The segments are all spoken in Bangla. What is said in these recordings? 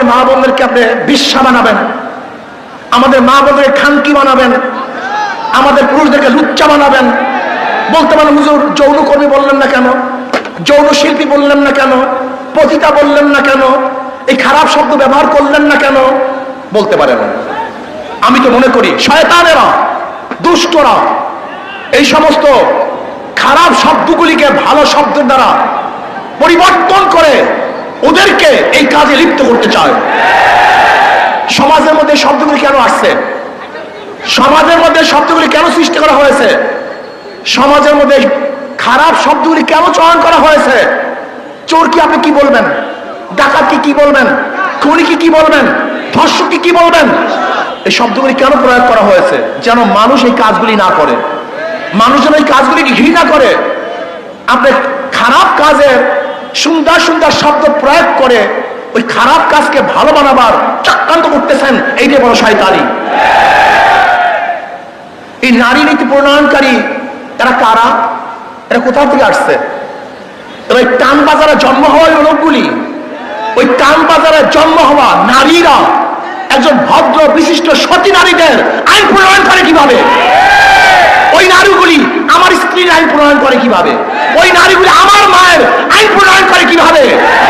আমাদের মা বোনদেরকে আপনি বিশ্বা বানাবেন। আমাদের মা বোনদেরকে খানকি বানাবেন। আমাদের পুরুষদেরকে লুচ্চা বানাবেন। বলতে পারেন, হুজুর, যৌনকর্মী বললেন না কেন? যৌন শিল্পী বললেন না কেন? পতিতা বললেন না কেন? এই খারাপ শব্দ ব্যবহার করলেন না কেন? বলতে পারেন। আমি তো মনে করি, শয়তানেরা, দুষ্টরা, এই সমস্ত খারাপ শব্দগুলিকে ভালো শব্দের দ্বারা পরিবর্তন করে ওদেরকে এই কাজে লিপ্ত করতে চায়। সমাজের মধ্যে শব্দগুলি কেন আসছে? সমাজের মধ্যে শব্দগুলি কেন সৃষ্টি করা হয়েছে? সমাজের মধ্যে খারাপ শব্দগুলি কেন চয়ন করা হয়েছে? চোর কি আপনি কি বলবেন? ডাকাত কি বলবেন? খুনি কি কি বলবেন? ধর্ষক কি কি বলবেন? এই শব্দগুলি কেন প্রয়োগ করা হয়েছে? যেন মানুষ এই কাজগুলি না করে। মানুষ যেন এই কাজগুলিকে ঘৃণা করে। আপনি খারাপ কাজের সুন্দর সুন্দর শব্দ প্রয়োগ করে ওই খারাপ কাজকে ভালো বানাবার চক্রান্ত করতেছেন এইটাই বড় শয়তানি। এই নারী নীতি প্রণয়নকারী এরা কারা? এরা কোথা থেকে আসছে? ওই টান বাজারে জন্ম হওয়া ওই লোকগুলি। ওই টান বাজারে জন্ম হওয়া নারীরা একজন ভদ্র, বিশিষ্ট, সতী নারীদের আইন প্রণয়ন করে কীভাবে? ওই নারীগুলি আমার স্ত্রীর আইন প্রণয়ন করে কীভাবে? ওই নারীগুলো আমার মায়ের আইন প্রণয়ন করে কীভাবে?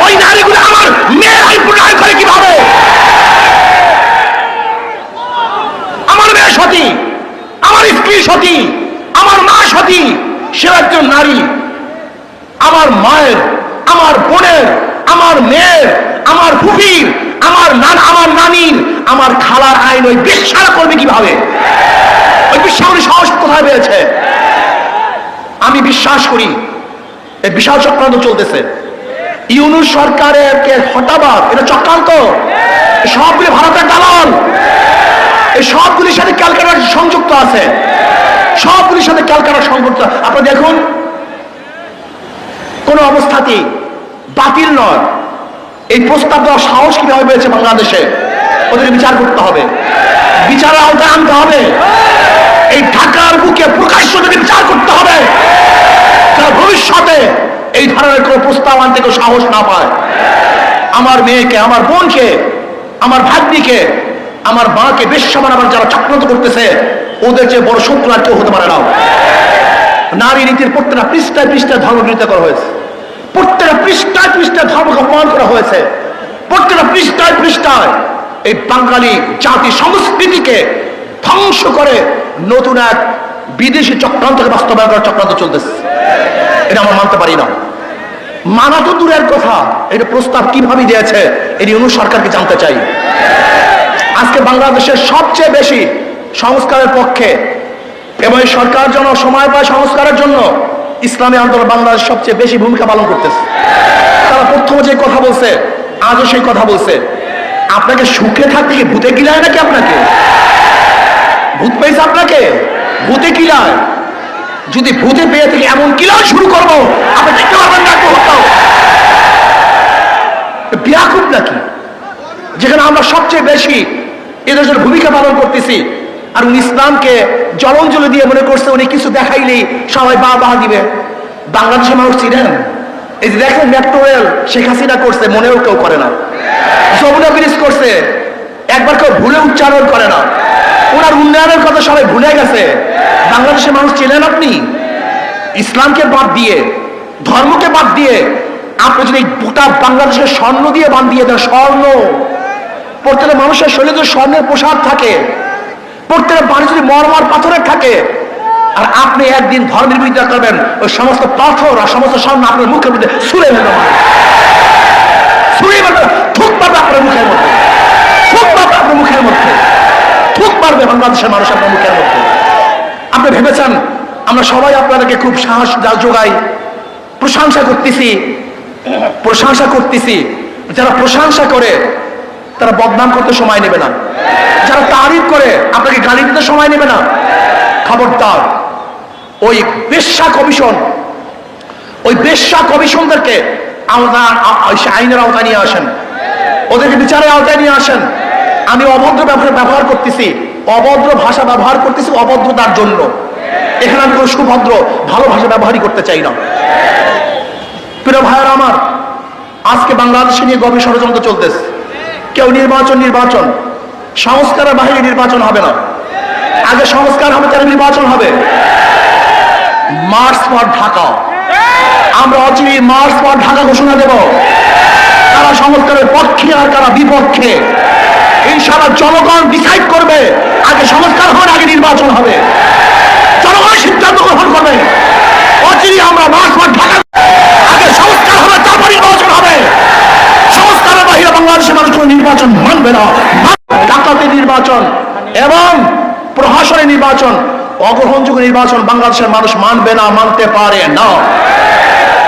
ওই নারীগুলো আমার মেয়ের আইন প্রণয়ন করে কীভাবে? আমার মেয়ে সতী, আমার স্ত্রী সতী, আমার মা সতী সে একজন নারী। আমার মায়ের, আমার বোনের, আমার মেয়ের, আমার ফুফির, আমার নান, আমার নানির, আমার খালার আইন ওই বিশ্বাস করবে কীভাবে? ওই বিশ্বাসের সাহস কোথায় পেয়েছে? আমি বিশ্বাস করি এই বিশাল চক্রান্ত চলতেছে। ইউনুস সরকারের কে হটাবার এটা চক্রান্ত। সবগুলি ভারতের দালাল। এই সবগুলির সাথে ক্যালকাটা সংযুক্ত আছে। সবগুলির সাথে ক্যালকাটা সংযুক্ত। আপনারা দেখুন, কোন অবস্থাতেই বাতিল নয়। এই প্রস্তাব দেওয়ার সাহস কীভাবে পেয়েছে বাংলাদেশে? ওদের বিচার করতে হবে। বিচারের আওতায় আনতে হবে। এই ঢাকার বুকে প্রকাশ্য বিচার করতে হবে। যারা ভবিষ্যতে এই ধরনের কোনো প্রস্তাব আনতে কেউ সাহস না পায়। আমার মেয়েকে, আমার বোনকে, আমার ভাগ্নিকে, আমার মাকে বেশ্যা বানাবার যারা চক্রান্ত করতেছে, ওদের যে বড় শত্রু আর কেউ হতে পারে না। নারী নীতির প্রত্যেকটা পৃষ্ঠায় পৃষ্ঠায় ধর্ম বিরোধিতা করা হয়েছে। প্রত্যেকটা পৃষ্ঠায় পৃষ্ঠায় ধর্মকে অপমান করা হয়েছে। প্রত্যেকটা পৃষ্ঠায় পৃষ্ঠায় এই বাঙালি জাতি সংস্কৃতিকে ধ্বংস করে নতুন এক বিদেশি চক্রান্তকে বাস্তবায়ন করার চক্রান্ত চলতেছে। এটা আমরা মানতে পারি না। মানা তো দূরের কথা। এটা প্রস্তাব কীভাবে দিয়েছে এটি অনু সরকারকে জানতে চাই। আজকে বাংলাদেশের সবচেয়ে বেশি সংস্কারের পক্ষে এবং সরকার জন্য সময় পায় সংস্কারের জন্য, ইসলামী আন্দোলন বাংলাদেশ সবচেয়ে বেশি ভূমিকা পালন করতেছে। তারা প্রথমে যে কথা বলছে, আজও সেই কথা বলছে। আপনাকে সুখে থাকতে কি ভূতে গিলায় নাকি আপনাকে? ভূত পেয়েছে আপনাকে? ভূতে কিলায়? যদি ভূতে পেয়ে থেকে এমন কিলায় শুরু করব আপনি দেখতে পারবেন না আত্মহত্যাও বিয়াকুব নাকি? যেখানে আমরা সবচেয়ে বেশি জন্য ভূমিকা পালন করতেছি। আর উনি ইসলামকে জলঞ্জলি দিয়ে মনে করছে, উনি কিছু দেখাইলেই সবাই বা বাহ দিবে। বাংলাদেশের মানুষ চিনেন? এই যে দেখেন, মেট্রো রেল শেখ হাসিনা করছে, মনেও কেউ করে না। যমুনা ব্রিজ করছে, একবার কেউ ভুলে উচ্চারণ করে না উন্নয়নের কথা সবাই ভুলে গেছে। বাংলাদেশের মানুষ চিনেন আপনি? ইসলামকে বাদ দিয়ে, ধর্মকে বাদ দিয়ে, আপনি যদি গোটা বাংলাদেশের স্বর্ণ দিয়ে বান দিয়ে দেন, স্বর্ণ। প্রত্যেকটা মানুষের শরীরে যদি স্বর্ণের পোশাক থাকে, প্রত্যেকটা বাড়ি যদি মরমর পাথরের থাকে, আর আপনি একদিন ধর্মের বিরোধিতা করবেন, ওই সমস্ত পাথর আর সমস্ত স্বর্ণ আপনার মুখের মধ্যে ছুড়ে ফেলবে। ছুড়ে ফেলবে। বাংলাদেশের মানুষ আপনার মুখের মধ্যে। আপনি ভেবেছেন, আমরা সবাই আপনাদেরকে খুব সাহস যোগাই, প্রশংসা করতেছি প্রশংসা করতেছি। যারা প্রশংসা করে, তারা বদনাম করতে সময় নেবে না। যারা তারিফ করে, আপনাকে গালি দিতে সময় নেবে না। খবরদার, ওই বেশ্যা কমিশন, ওই বেশ্যা কমিশনদেরকে আইনের আওতায় নিয়ে আসেন। ওদেরকে বিচারের আওতায় নিয়ে আসেন। আমি অভদ্র ব্যবহার করতেছি। অভদ্র ভাষা ব্যবহার করতেছি অভদ্রতার জন্য। এখানে আমি কোনো সুভদ্র ভালো ভাষা ব্যবহারই করতে চাই না। প্রিয় ভাইয়েরা আমার, আজকে বাংলাদেশে নিয়ে গভীর ষড়যন্ত্র চলতেছে। কেউ নির্বাচন নির্বাচন। সংস্কারের বাহিরে নির্বাচন হবে না। আগে সংস্কার হবে, তাহলে নির্বাচন হবে। মার্চ পর ঢাকা। আমরা অচিরে মার্চ পর ঢাকা ঘোষণা দেব। কারা সংস্কারের পক্ষে আর কারা বিপক্ষে। ইনশাআল্লাহ জনগণ ডিসাইড করবে, আগে সংস্কার হবে, আগে নির্বাচন হবে। জনগণ সিদ্ধান্ত গ্রহণ করবে। অচিরে আমরা মার্চ পর ঢাকা আগে সংস্কার হবে, তারপর নির্বাচন হবে। সংস্কারের বাহিরে বাংলাদেশের মানুষ কোনো নির্বাচন মানবে না। ডাকাতি নির্বাচন এবং প্রশাসনের নির্বাচন, অগ্রহণযোগ্য নির্বাচন বাংলাদেশের মানুষ মানবে না, মানতে পারে না।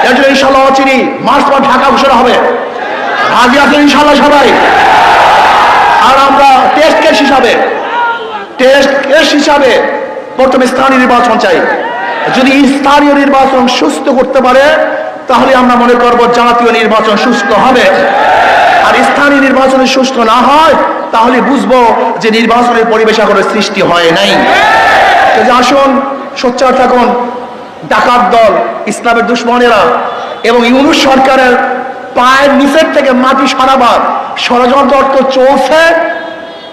এর জন্য ইনশাল্লাহ অচিরি মার্চ পর ঢাকা ঘোষণা হবে। রাজি আছেন ইনশাল্লাহ সবাই। আর আমরা টেস্ট কেস হিসাবে টেস্ট কেস হিসাবে প্রথমে স্থানীয় নির্বাচন চাই। যদি স্থানীয় নির্বাচন সুস্থ করতে পারে, তাহলে আমরা মনে করব জাতীয় নির্বাচন সুস্থ হবে। আর স্থানীয় নির্বাচনে সুস্থ না হয়, তাহলে বুঝব যে নির্বাচনের পরিবেশ এখনও সৃষ্টি হয় নাই। আসুন, সোচ্চার থাকুন, ডাকাত দল, ইসলামের দুশ্মনেরা এবং ইউনুস সরকারের পায়ের নিচের থেকে মাটি সরাবার ষড়যন্ত্র অর্থ চলছে,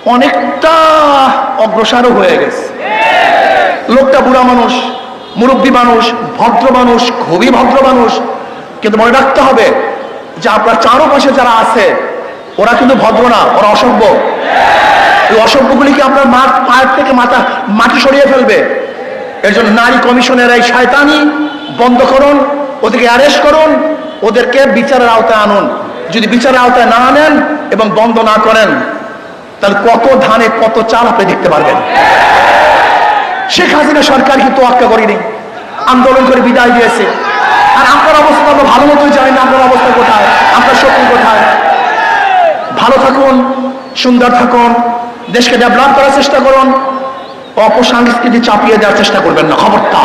অনেকটা অগ্রসরও হয়ে গেছে। লোকটা বুড়া মানুষ, মুরব্বী মানুষ, ভদ্র মানুষ, খুবই ভদ্র মানুষ। কিন্তু মনে রাখতে হবে যে আপনার চারপাশে যারা আছে, ওরা কিন্তু ভদ্র না, ওরা অসভ্য। এই অসভ্যগুলিকে আপনার মা পায়ের থেকে মাথা, মাটি সরিয়ে ফেলবে। এর জন্য নারী কমিশনের এই শয়তানি বন্ধ করুন, ওদেরকে অ্যারেস্ট করুন, ওদেরকে বিচারের আওতায় আনুন। যদি বিচারের আওতায় না আনেন এবং বন্ধ না করেন, তাহলে কত ধানে কত চাল আপনি দেখতে পারবেন? শেখ হাসিনা সরকার কিন্তু আক্কা করেনি। আন্দোলন করে বিদায় দিয়েছে। আর আপনার অবস্থা তো ভালো মতোই জানেন না আপনার অবস্থা কোথায়, আপনার শক্তি কোথায়। ভালো থাকুন, সুন্দর থাকুন, দেশকে ডেভেলপ করার চেষ্টা করুন, অপসংস্কৃতি চাপিয়ে দেওয়ার চেষ্টা করবেন না খবরটা